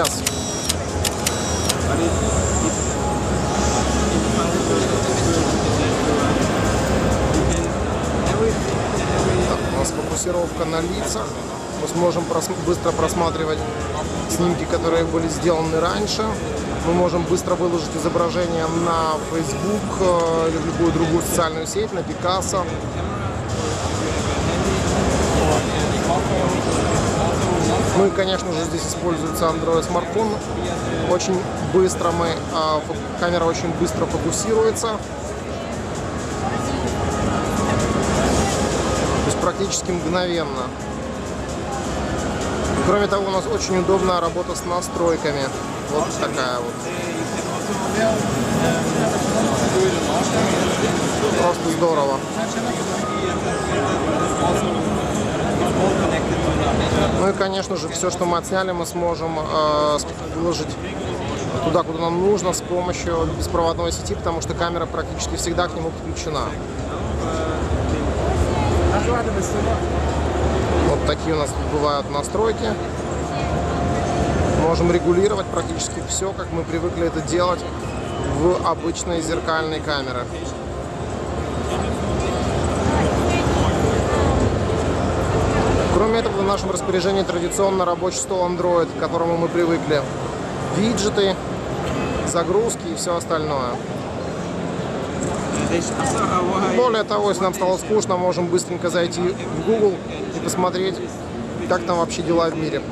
Yes. Так, у нас фокусировка на лицах. Мы сможем прос- быстро просматривать снимки, которые были сделаны раньше. Мы можем быстро выложить изображение на Facebook э, или в любую другую социальную сеть, на Пикассо. Ну и, конечно же, здесь используется Android смартфон. Очень быстро мы, а, камера очень быстро фокусируется. То есть практически мгновенно. Кроме того, у нас очень удобная работа с настройками. Вот такая вот. Просто здорово. И, конечно же, все, что мы отсняли, мы сможем э, выложить туда, куда нам нужно, с помощью беспроводной сети, потому что камера практически всегда к нему подключена. Вот такие у нас бывают настройки. Можем регулировать практически все, как мы привыкли это делать в обычной зеркальной камере. Кроме этого, в нашем распоряжении традиционно рабочий стол Android, к которому мы привыкли. Виджеты, загрузки и все остальное. Более того, если нам стало скучно, можем быстренько зайти в Google и посмотреть, как там вообще дела в мире.